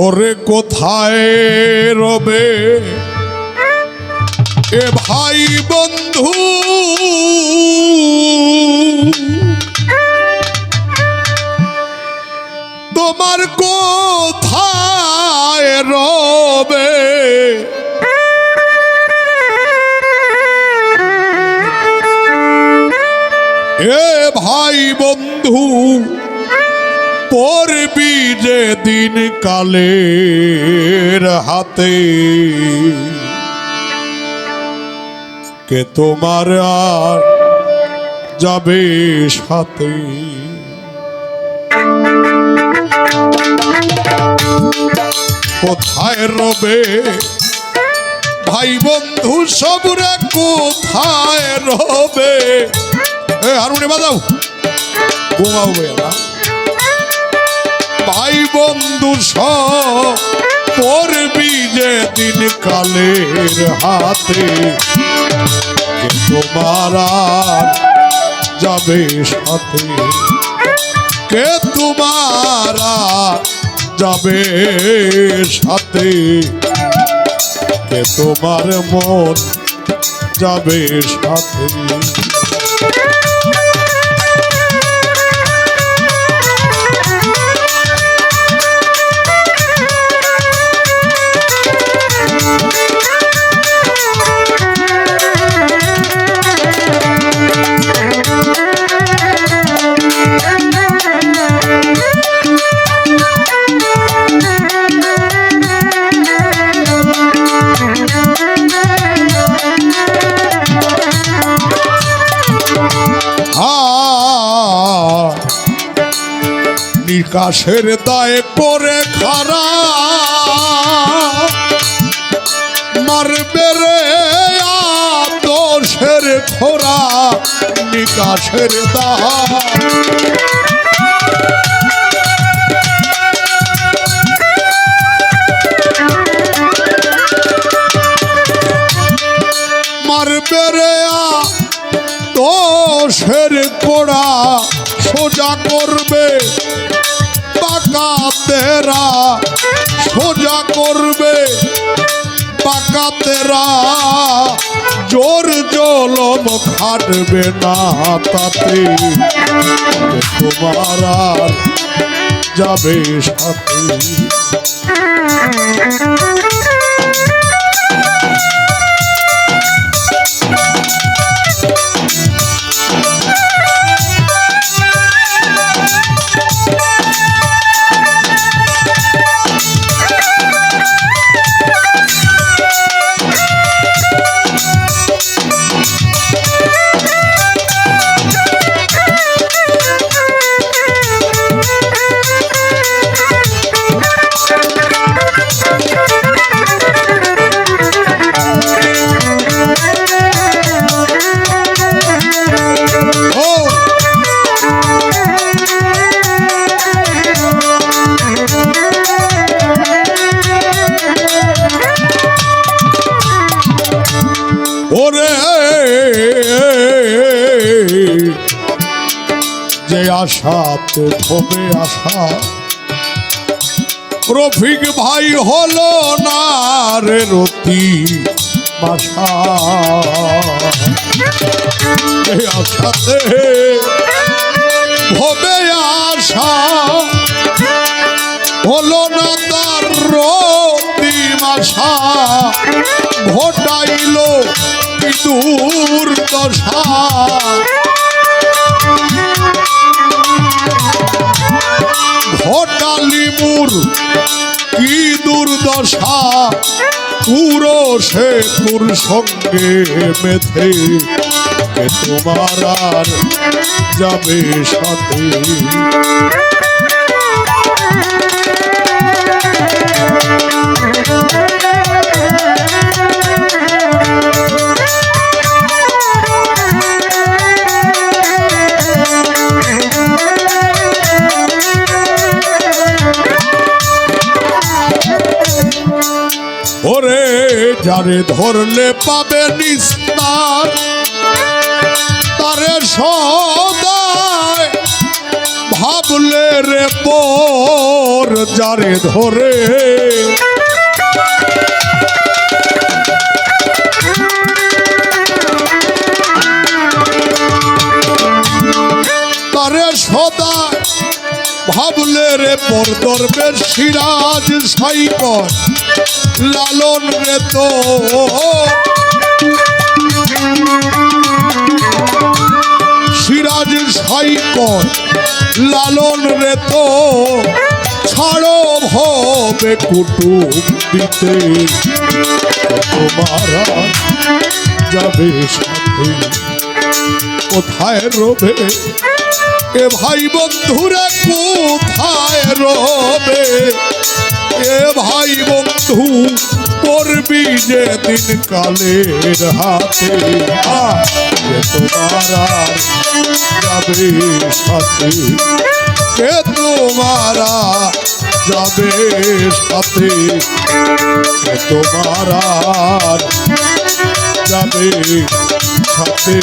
ওরে কোথায় রবে? এ ভাই বন্ধু। তোমার কোথায় রবে? এ ভাই বন্ধু। পড়বি যে দিন কালের হাতে? কে তোমার আর যাবে সাথে? কোথায় রবে? ভাই বন্ধু সবরে কোথায় রবে? এ হারমোনি বাজাও। ঘুমাও বেলা। ভাই বন্ধু পড়বি যে দিন কালের হাতে। কে তোমার আর যাবে সাথে, কে তোমার যাবে সাথে? কে তোমার মন যাবে সাথে? নিকাশের দায় করে খারা মারবে রে দোষের খোরা নিকাশের দায়। রে দোষের কোড়া সোজা করবে পাকা তেরা, সোজা করবে পাকা তেরা জোর জলম খাটবে না তাতে। তোমার আর যাবে সাথে। যে আশাতে হবে আশা? রফিক ভাই হলো না রে রতি বাসা হবে আশা। হলো না তার রতি মাসা বিদুর দশা ঘটালি মুর কি দুর্দশা? পুরো সে তোর সঙ্গে মেথে তোমার আর যাবে সাথে? যারে ধরলে পাবে নিস্তার। তারে সদায় ভাবলে রে পর যারে ধরে। তারে সদা ভাবলে রে পর দরবের সিরাজ সাইকর লালন রে তো। সিরাজ সাইকর লালন রে তো। ছাড়ো ভবে কুটুম দিতে যাবে সাথে। কোথায় রবে? এ ভাই বন্ধুরে, কোথায় রবে? এ ভাই বন্ধু পড়বি যে দিন কালের হাতে তোমার আর যাবে সাথে কে তোমারা যাবে সাথে তোমার আর যাবে সাথে।